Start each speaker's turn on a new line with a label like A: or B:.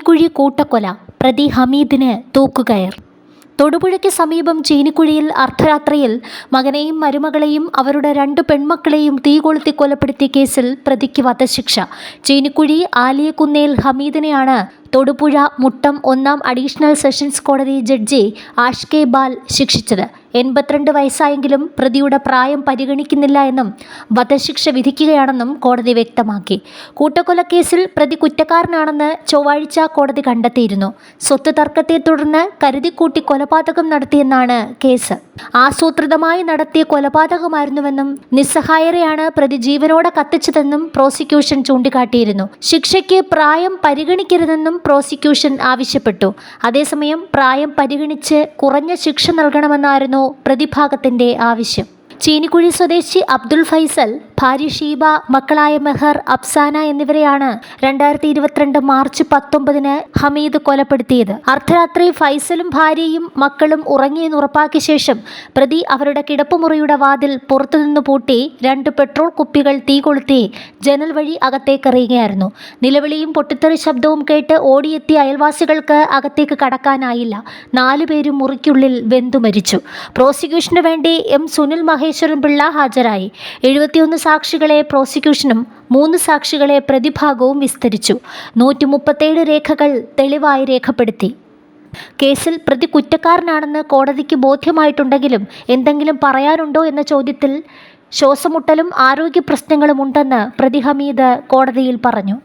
A: ചീനിക്കുഴി കൂട്ടക്കൊല പ്രതി ഹമീദിന് തൂക്കുകയർ. തൊടുപുഴയ്ക്ക് സമീപം ചീനിക്കുഴിയിൽ അർദ്ധരാത്രിയിൽ മകനെയും മരുമകളെയും അവരുടെ രണ്ട് പെൺമക്കളെയും തീ കൊളുത്തി കൊലപ്പെടുത്തിയ കേസിൽ പ്രതിക്ക് വധശിക്ഷ. ചീനിക്കുഴി ആലിയക്കുന്നേൽ ഹമീദിനെയാണ് തൊടുപുഴ മുട്ടം ഒന്നാം അഡീഷണൽ സെഷൻസ് കോടതി ജഡ്ജി ആഷ് കെ ബാൽ ശിക്ഷിച്ചത്. എൺപത്തിരണ്ട് വയസ്സായെങ്കിലും പ്രതിയുടെ പ്രായം പരിഗണിക്കുന്നില്ല എന്നും വധശിക്ഷ വിധിക്കുകയാണെന്നും കോടതി വ്യക്തമാക്കി. കൂട്ടക്കൊലക്കേസിൽ പ്രതി കുറ്റക്കാരനാണെന്ന് ചൊവ്വാഴ്ച കോടതി കണ്ടെത്തിയിരുന്നു. സ്വത്ത് തർക്കത്തെ തുടർന്ന് കരുതിക്കൂട്ടി കൊലപാതകം നടത്തിയെന്നാണ് കേസ്. ആസൂത്രിതമായി നടത്തിയ കൊലപാതകമായിരുന്നുവെന്നും നിസ്സഹായരെയാണ് പ്രതി ജീവനോടെ കത്തിച്ചതെന്നും പ്രോസിക്യൂഷൻ ചൂണ്ടിക്കാട്ടിയിരുന്നു. ശിക്ഷയ്ക്ക് പ്രായം പരിഗണിക്കരുതെന്നും പ്രോസിക്യൂഷൻ ആവശ്യപ്പെട്ടു. അതേസമയം പ്രായം പരിഗണിച്ച് കുറഞ്ഞ ശിക്ഷ നൽകണമെന്നായിരുന്നു പ്രതിഭാഗത്തിന്റെ ആവശ്യം. ചീനിക്കുഴി സ്വദേശി അബ്ദുൾ ഫൈസൽ ഭാര്യ ഷീബ മക്കളായ മെഹർ അഫ്സാന എന്നിവരെയാണ് രണ്ടായിരത്തി ഇരുപത്തിരണ്ട് മാർച്ച് പത്തൊമ്പതിന് ഹമീദ് കൊലപ്പെടുത്തിയത്. അർദ്ധരാത്രി ഫൈസലും ഭാര്യയും മക്കളും ഉറങ്ങിയെന്ന് ഉറപ്പാക്കിയ ശേഷം പ്രതി അവരുടെ കിടപ്പുമുറിയുടെ വാതിൽ പുറത്തുനിന്ന് പൂട്ടി രണ്ട് പെട്രോൾ കുപ്പികൾ തീ കൊളുത്തി ജനൽ വഴി അകത്തേക്കെറിയുകയായിരുന്നു നിലവിളിയും പൊട്ടിത്തെറി ശബ്ദവും കേട്ട് ഓടിയെത്തിയ അയൽവാസികൾക്ക് അകത്തേക്ക് കടക്കാനായില്ല. നാലുപേരും മുറിക്കുള്ളിൽ വെന്തു മരിച്ചു. പ്രോസിക്യൂഷന് വേണ്ടി എം സുനിൽ മഹേശ്വരൻ പിള്ള ഹാജരായി. എഴുപത്തിയൊന്ന് സാക്ഷികളെ പ്രോസിക്യൂഷനും മൂന്ന് സാക്ഷികളെ പ്രതിഭാഗവും വിസ്തരിച്ചു. നൂറ്റി മുപ്പത്തേഴ് രേഖകൾ തെളിവായി രേഖപ്പെടുത്തി. കേസിൽ പ്രതി കുറ്റക്കാരനാണെന്ന് കോടതിക്ക് ബോധ്യമായിട്ടുണ്ടെങ്കിലും എന്തെങ്കിലും പറയാനുണ്ടോ എന്ന ചോദ്യത്തിൽ ശ്വാസമുട്ടലും ആരോഗ്യ പ്രശ്നങ്ങളും ഉണ്ടെന്ന് പ്രതി ഹമീദ് കോടതിയിൽ പറഞ്ഞു.